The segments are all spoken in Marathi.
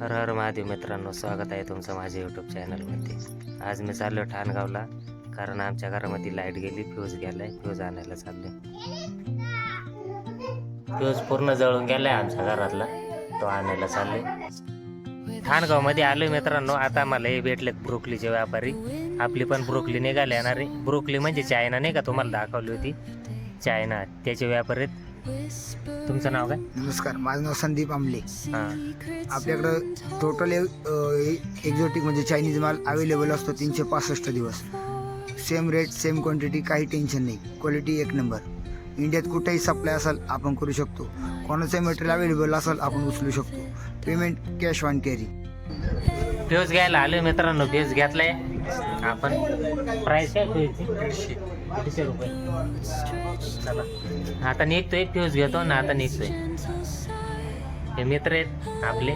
हर हर महादेव मित्रांनो स्वागत आहे तुमचं माझ्या यूट्यूब चॅनलमध्ये आज मी चाललो ठाणगावला कारण आमच्या घरामध्ये लाइट गेली फ्यूज गेलाय फ्यूज आणायला चालले फ्यूज पूर्ण जळून गेलाय आमच्या घरातला तो आणायला चालले ठाणगावमध्ये आलो मित्रांनो आता मला हे भेटलेत ब्रोकलीचे व्यापारी. आपली पण ब्रोकली निघाली येणार ब्रोकली म्हणजे चायना नाही का तुम्हाला दाखवली होती? चायना त्याचे व्यापारी तुमचं नाव काय? नमस्कार माझं नाव संदीप आमले. हां. आपल्याकडं टोटल एक्झॉटिक म्हणजे चायनीज माल अवेलेबल असतो तीनशे पासष्ट दिवस. सेम रेट सेम क्वांटिटी काही टेन्शन नाही. क्वालिटी एक नंबर इंडियात कुठेही सप्लाय असेल आपण करू शकतो. कोणाचं मटेरियल अवेलेबल असेल आपण उचलू शकतो. Payment cash on carry fuse घ्यायला आलोय मित्रांनो फ्यूज घेतलाय. आपण प्राइस काय? फ्यूजची दीडशे रुपये. चला. आता निघतोय फ्यूज घेतो ना आता निघतोय. हे मित्र आहेत आपले.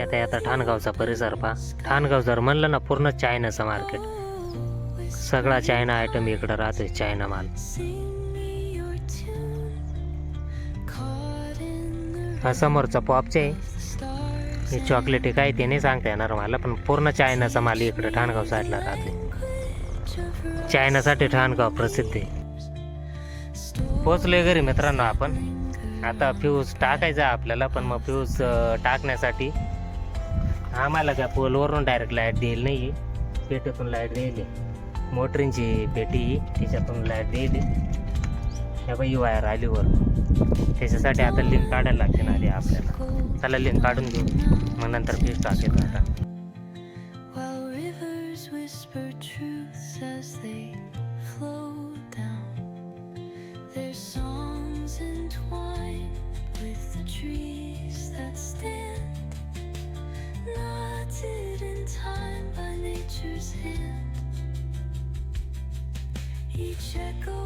आता आता ठाणगावचा परिसर पहा. ठाणगाव जर म्हणलं ना पूर्ण चायनाचं मार्केट सगळा चायना आयटम इकडं राहतोय चायना माल. हा समोरचा पॉपचे हे चॉकलेटी काय ते नाही सांगता येणार मला पण पूर्ण चायनाचा माल इकडे ठाणगाव साईडला राहते चायनासाठी ठाणगाव प्रसिद्ध आहे. पोचलोय घरी मित्रांनो आपण. आता फ्यूज टाकायचा आपल्याला पण मग फ्यूज टाकण्यासाठी आम्हाला काय पोलवरून डायरेक्ट लाइट देईल नाही पेटीतून लाइट देईल मोटरींची पेटी त्याच्यातून लाइट देईल ह्या बाई वायर आली वर त्याच्यासाठी आता लिंक काढायला लागते ना आधी आपल्याला. चला लिंक काढून घेऊ. मग नंतर फ्यूज टाकेल आता. Trees that stand, knotted in time by nature's hand. Each echoing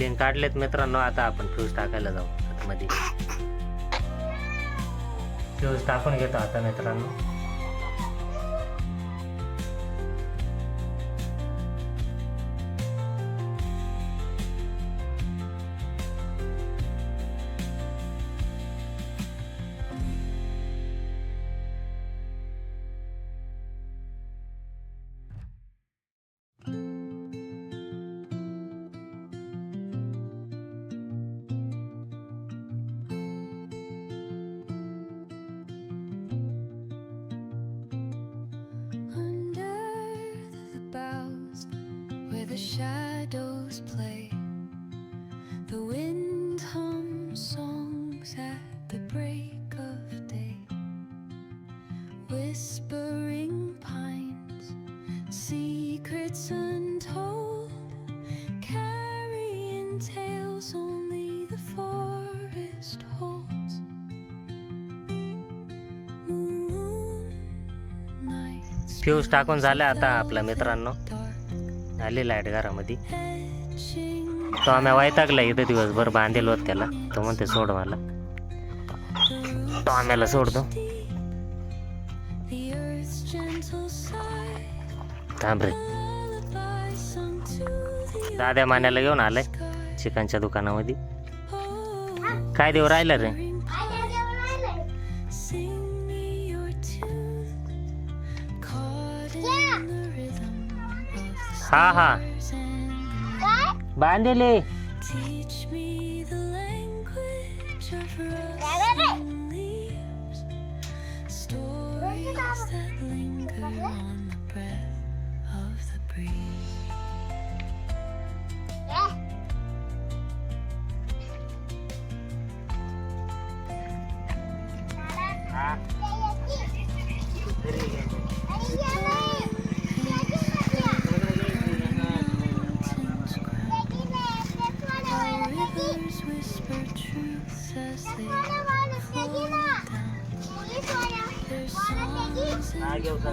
link काढलेत मित्रांनो आता आपण फ्यूज टाकायला जाऊ. आतमध्ये फ्यूज टाकून घेतो आता मित्रांनो. shadows play, the wind hums songs at the break of day. Whispering pines, secrets untold, carrying tales only the forest holds. Moonlight fuse टाकून झालं आता आपला मित्रांनो झालेला आहे घरामध्ये. तो आम्ही वैतागला इथं दिवसभर बांधेल होत त्याला. तो म्हणते सोड मला. तो आम्हाला सोडतो. थांब रे. दाद्या मान्याला घेऊन आलाय चिकनच्या दुकानामध्ये. काय देऊ राहिलं रे? हा हा stars and बांधेले Teach me the language of rustling leaves, stories that linger on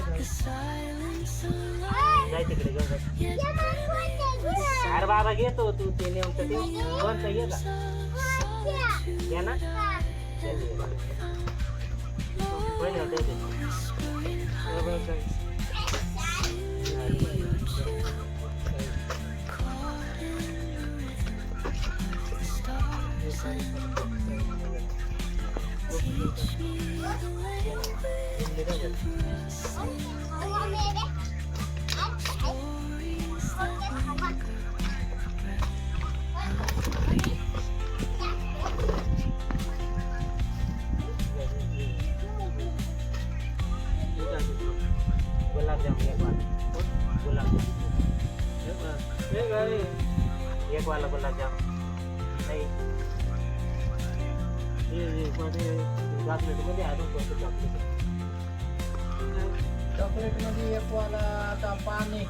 The silence alive, जाय तिकडे घेऊन जाय yet अरे बाबा घेतो तू ते नेमकं ते कोणतं घे का घे ना चल घे. कोण आहे होतं ते? हे बघ काय. गुलाबजाम एक वाला गुलाबजाम एक वाला गुलाबजाम नाही चॉकलेट मध्ये अजून कोणतं चॉकलेट चॉकलेटमध्ये एक वाला आता पाणी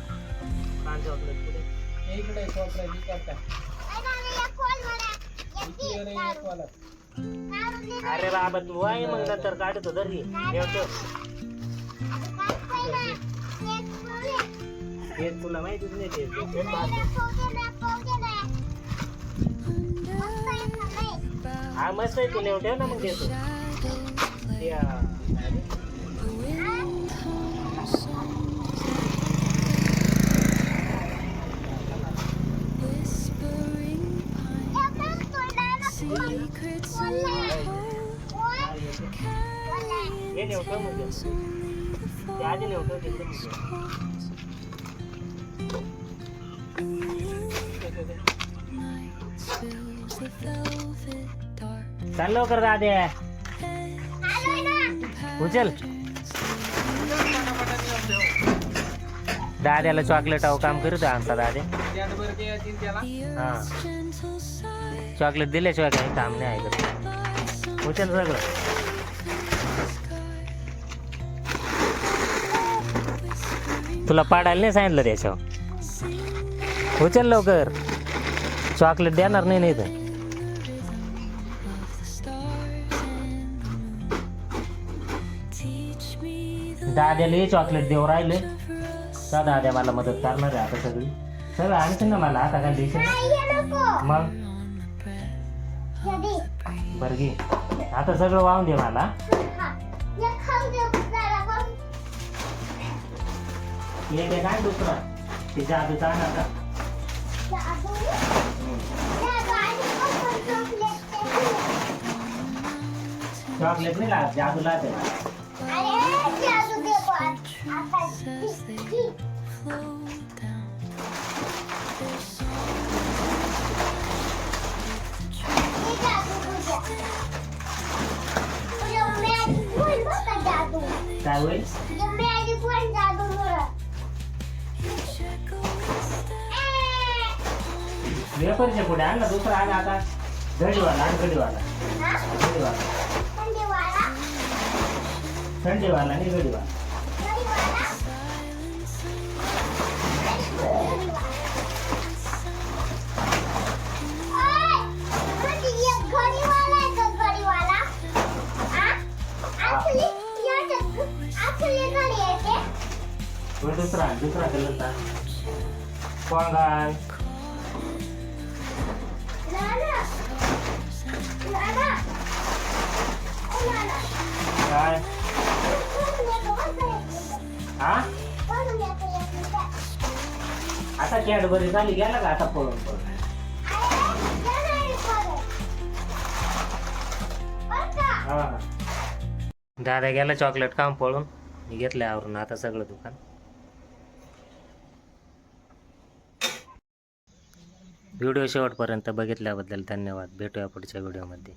पाच चॉकलेट पुढे. इकडे चॉकलेट इकडचा इकडे एक वाला. अरे बाबा तू आहे मग नंतर काढतो धरी ठेवतो. हे तुला माहितीच नाही ते. हा मस्त आहे तू ठेव ना मग देतो. चाल लवकर दादे. उचल. दाद्याला चॉकलेट आहो काम करतो आमचा दादे. त्यानंतर चॉकलेट दिल्याशिवाय काही काम नाही ऐकत. उचल सगळं. तुला पाडायला नाही सांगितलं त्याच्यावर? उचल लवकर. चॉकलेट देणार नाही नाही तर दाद्याला चॉकलेट देऊ राहिले. का दाद्या मला मदत करणार आहे आता सगळी? सगळं आणखी ना मला आता काय देशील? मग? बरं घे. आता सगळं वाहून दे मला. हे काय दुसरा ते जादूचा आण आता चॉकलेट नाही लागत जादू लागते as they flow काय होईल वेपरच्या पुढे आण ना दुसरा आण आता. घडीवाला आण घडीवाला घडीवाला थंडीवाला आणि घडीवाला दुसरा दुसरा कलरचा. पोंगाल काय? हा? आता कॅडबरी झाली गेला का आता पळून पळून? हा. दादा गेला चॉकलेट काम पळून. मी घेतलं आवरून आता सगळं दुकान. व्हिडिओ शेवटपर्यंत बघितल्याबद्दल धन्यवाद. भेटूया पुढच्या व्हिडिओमध्ये.